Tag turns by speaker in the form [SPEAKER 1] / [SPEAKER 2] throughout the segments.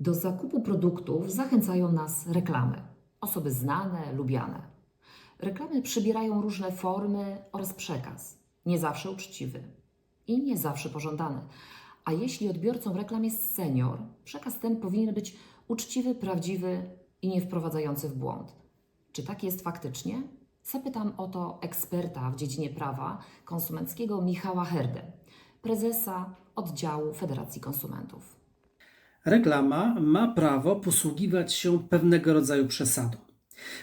[SPEAKER 1] Do zakupu produktów zachęcają nas reklamy. Osoby znane, lubiane. Reklamy przybierają różne formy oraz przekaz, nie zawsze uczciwy i nie zawsze pożądany. A jeśli odbiorcą reklam jest senior, przekaz ten powinien być uczciwy, prawdziwy i nie wprowadzający w błąd. Czy tak jest faktycznie? Zapytam o to eksperta w dziedzinie prawa konsumenckiego Michała Herdę, prezesa oddziału Federacji Konsumentów.
[SPEAKER 2] Reklama ma prawo posługiwać się pewnego rodzaju przesadą.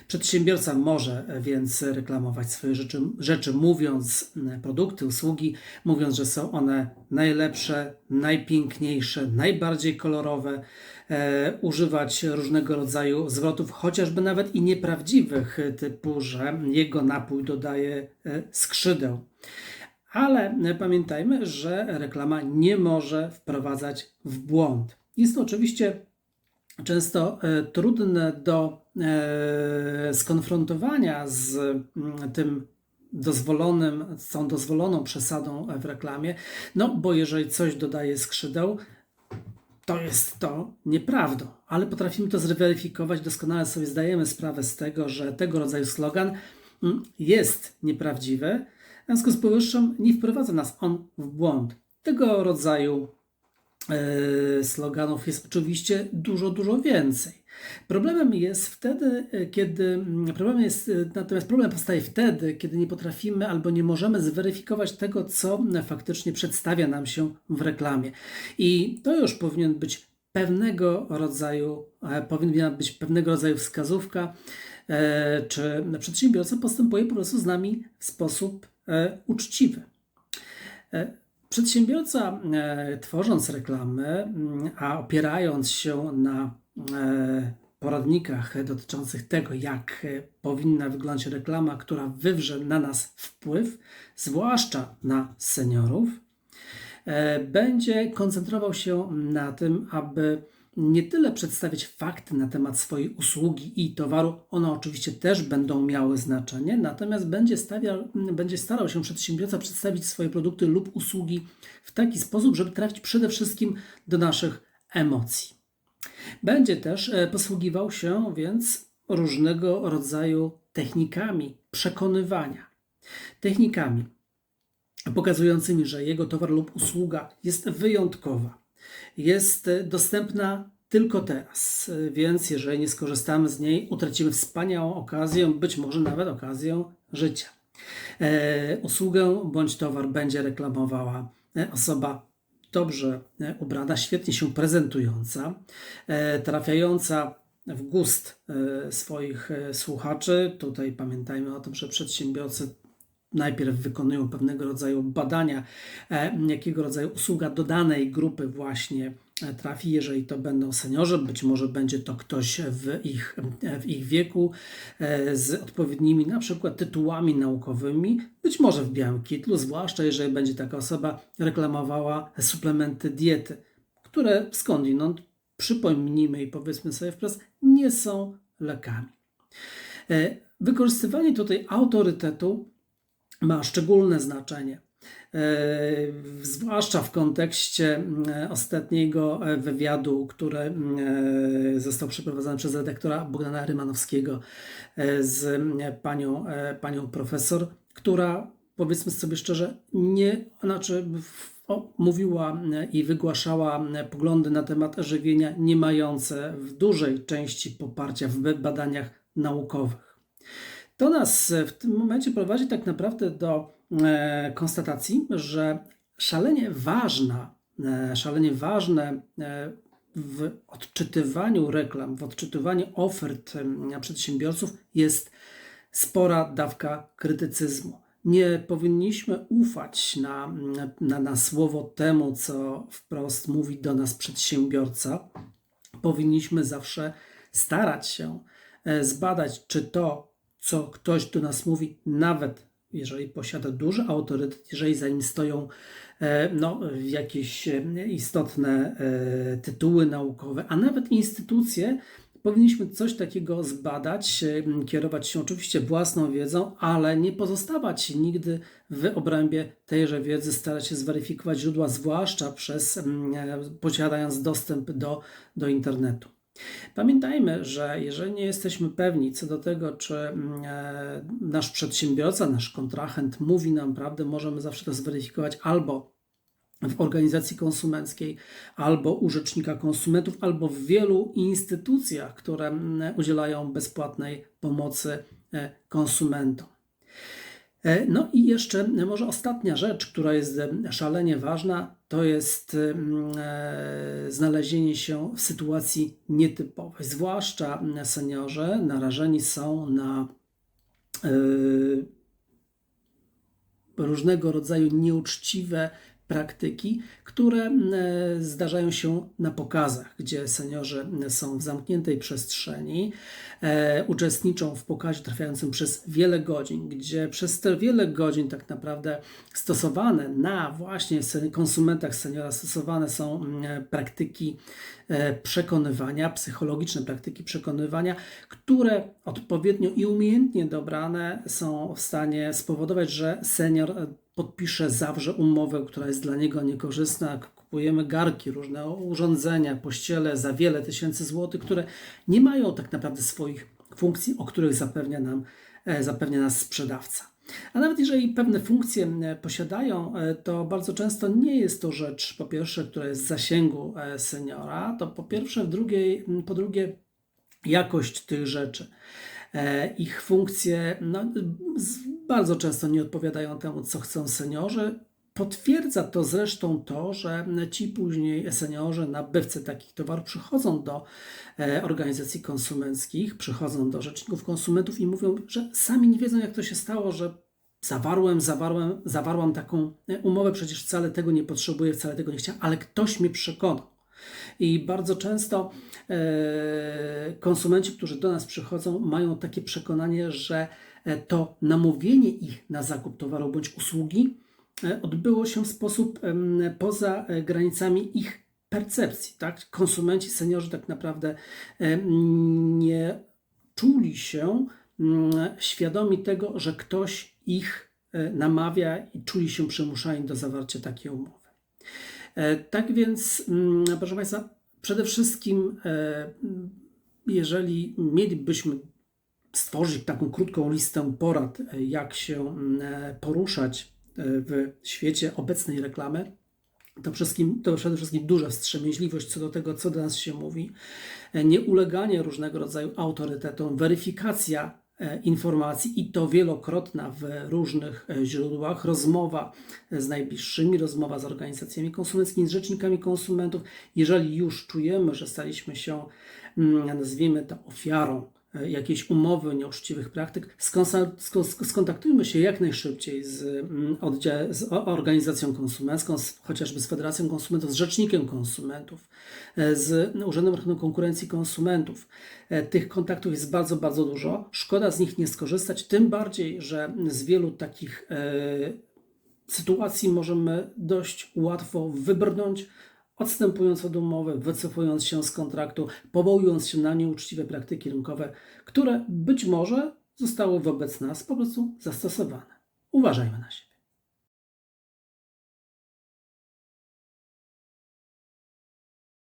[SPEAKER 2] Przedsiębiorca może więc reklamować swoje rzeczy, rzeczy, mówiąc produkty, usługi, mówiąc, że są one najlepsze, najpiękniejsze, najbardziej kolorowe, e, używać różnego rodzaju zwrotów, chociażby nawet i nieprawdziwych, typu, że jego napój dodaje e, skrzydeł. Ale e, pamiętajmy, że reklama nie może wprowadzać w błąd. Jest to oczywiście często e, trudne do e, skonfrontowania z mm, tym dozwolonym, z tą dozwoloną przesadą w reklamie, no bo jeżeli coś dodaje skrzydeł, to jest to nieprawdą, ale potrafimy to zweryfikować, doskonale sobie zdajemy sprawę z tego, że tego rodzaju slogan mm, jest nieprawdziwy, w związku z powyższym nie wprowadza nas on w błąd. Tego rodzaju e, sloganów jest oczywiście dużo, dużo więcej. Problemem jest wtedy, e, kiedy problem jest, e, natomiast problem powstaje wtedy, kiedy nie potrafimy albo nie możemy zweryfikować tego, co faktycznie przedstawia nam się w reklamie. I to już powinien być pewnego rodzaju, e, powinna być pewnego rodzaju wskazówka, e, czy przedsiębiorca postępuje po prostu z nami w sposób e, uczciwy. Przedsiębiorca, e, tworząc reklamy, mm, a opierając się na e, poradnikach dotyczących tego, jak e, powinna wyglądać reklama, która wywrze na nas wpływ, zwłaszcza na seniorów, będzie koncentrował się na tym, aby nie tyle przedstawiać fakty na temat swojej usługi i towaru, one oczywiście też będą miały znaczenie, natomiast będzie, stawiał, będzie starał się przedsiębiorca przedstawić swoje produkty lub usługi w taki sposób, żeby trafić przede wszystkim do naszych emocji. Będzie też e, posługiwał się więc różnego rodzaju technikami przekonywania. Technikami pokazującymi, że jego towar lub usługa jest wyjątkowa, jest e, dostępna tylko teraz, E, więc jeżeli nie skorzystamy z niej, utracimy wspaniałą okazję, być może nawet okazję życia. E, usługę bądź towar będzie reklamowała osoba dobrze ubrana, świetnie się prezentująca, trafiająca w gust swoich słuchaczy. Tutaj pamiętajmy o tym, że przedsiębiorcy najpierw wykonują pewnego rodzaju badania, e, jakiego rodzaju usługa do danej grupy właśnie e, trafi. Jeżeli to będą seniorzy, być może będzie to ktoś w ich, e, w ich wieku z odpowiednimi na przykład tytułami naukowymi, być może w białym kitlu, zwłaszcza jeżeli będzie taka osoba reklamowała suplementy diety, które skądinąd, przypomnijmy i powiedzmy sobie wprost, nie są lekami. Wykorzystywanie tutaj autorytetu ma szczególne znaczenie. E, Zwłaszcza w kontekście ostatniego e, wywiadu, który e, został przeprowadzony przez redaktora Bogdana Rymanowskiego z panią, panią profesor, która powiedzmy sobie szczerze, nie, znaczy o, mówiła i wygłaszała poglądy na temat żywienia nie mające w dużej części poparcia w badaniach naukowych. To nas e, w tym momencie prowadzi tak naprawdę do e, konstatacji, że szalenie ważna, e, szalenie ważne w odczytywaniu reklam, w odczytywaniu ofert przedsiębiorców jest spora dawka krytycyzmu. Nie powinniśmy ufać na, na, na słowo temu, co wprost mówi do nas przedsiębiorca. Powinniśmy zawsze starać się zbadać, czy to, co ktoś do nas mówi, nawet jeżeli posiada duży autorytet, jeżeli za nim stoją e, no, jakieś e, istotne e, tytuły naukowe, a nawet instytucje, powinniśmy coś takiego zbadać, kierować się oczywiście własną wiedzą, ale nie pozostawać nigdy w obrębie tejże wiedzy, starać się zweryfikować źródła, zwłaszcza przez mm, posiadając dostęp do, do internetu. Pamiętajmy, że jeżeli nie jesteśmy pewni co do tego, czy mm, e, nasz przedsiębiorca, nasz kontrahent mówi nam prawdę, możemy zawsze to zweryfikować albo w organizacji konsumenckiej, albo u rzecznika konsumentów, albo w wielu instytucjach, które mm, udzielają bezpłatnej pomocy e, konsumentom. E, No i jeszcze może ostatnia rzecz, która jest e, szalenie ważna, to jest mm, e, znalezienie się w sytuacji nietypowej. Zwłaszcza mm, seniorzy narażeni są na różnego rodzaju nieuczciwe praktyki, które e, zdarzają się na pokazach, gdzie seniorzy są w zamkniętej przestrzeni, e, uczestniczą w pokazie trwającym przez wiele godzin, gdzie przez te wiele godzin tak naprawdę stosowane na właśnie konsumentach seniora stosowane są mm, praktyki e, przekonywania, psychologiczne praktyki przekonywania, które odpowiednio i umiejętnie dobrane są w stanie spowodować, że senior podpisze, zawrze umowę, która jest dla niego niekorzystna. Kupujemy garki, różne urządzenia, pościele za wiele tysięcy złotych, które nie mają tak naprawdę swoich funkcji, o których zapewnia nam, e, zapewnia nas sprzedawca. A nawet jeżeli pewne funkcje posiadają, e, to bardzo często nie jest to rzecz, po pierwsze, która jest w zasięgu e, seniora, to po pierwsze, w drugiej, po drugie, jakość tych rzeczy. E, Ich funkcje no, bardzo często nie odpowiadają temu, co chcą seniorzy. Potwierdza to zresztą to, że ci później seniorzy, nabywcy takich towarów przychodzą do e, organizacji konsumenckich, przychodzą do rzeczników konsumentów i mówią, że sami nie wiedzą, jak to się stało, że zawarłem, zawarłem, zawarłam taką e, umowę, przecież wcale tego nie potrzebuję, wcale tego nie chciałem, ale ktoś mnie przekonał. I bardzo często e, konsumenci, którzy do nas przychodzą, mają takie przekonanie, że e, to namówienie ich na zakup towaru bądź usługi e, odbyło się w sposób poza granicami ich percepcji. Tak? Konsumenci, seniorzy tak naprawdę nie czuli się świadomi tego, że ktoś ich namawia i czuli się przymuszani do zawarcia takiej umowy. E, Tak więc, mm, proszę Państwa, przede wszystkim, e, jeżeli mielibyśmy stworzyć taką krótką listę porad, e, jak się mm, poruszać w świecie obecnej reklamy, to, wszystkim, to przede wszystkim duża wstrzemięźliwość co do tego, co do nas się mówi, nieuleganie różnego rodzaju autorytetom, weryfikacja informacji i to wielokrotna w różnych e, źródłach, rozmowa z najbliższymi, rozmowa z organizacjami konsumenckimi, z rzecznikami konsumentów. Jeżeli już czujemy, że staliśmy się, mm, nazwijmy to, ofiarą e, jakiejś umowy nieuczciwych praktyk, skontaktujmy się jak najszybciej z, mm, z organizacją konsumencką, z, chociażby z Federacją Konsumentów, z Rzecznikiem Konsumentów, e, z Urzędem Ochrony Konkurencji Konsumentów. E, Tych kontaktów jest bardzo, bardzo dużo. Szkoda z nich nie skorzystać, tym bardziej, że z wielu takich e, sytuacji możemy dość łatwo wybrnąć, odstępując od umowy, wycofując się z kontraktu, powołując się na nieuczciwe praktyki rynkowe, które być może zostały wobec nas po prostu zastosowane. Uważajmy na siebie.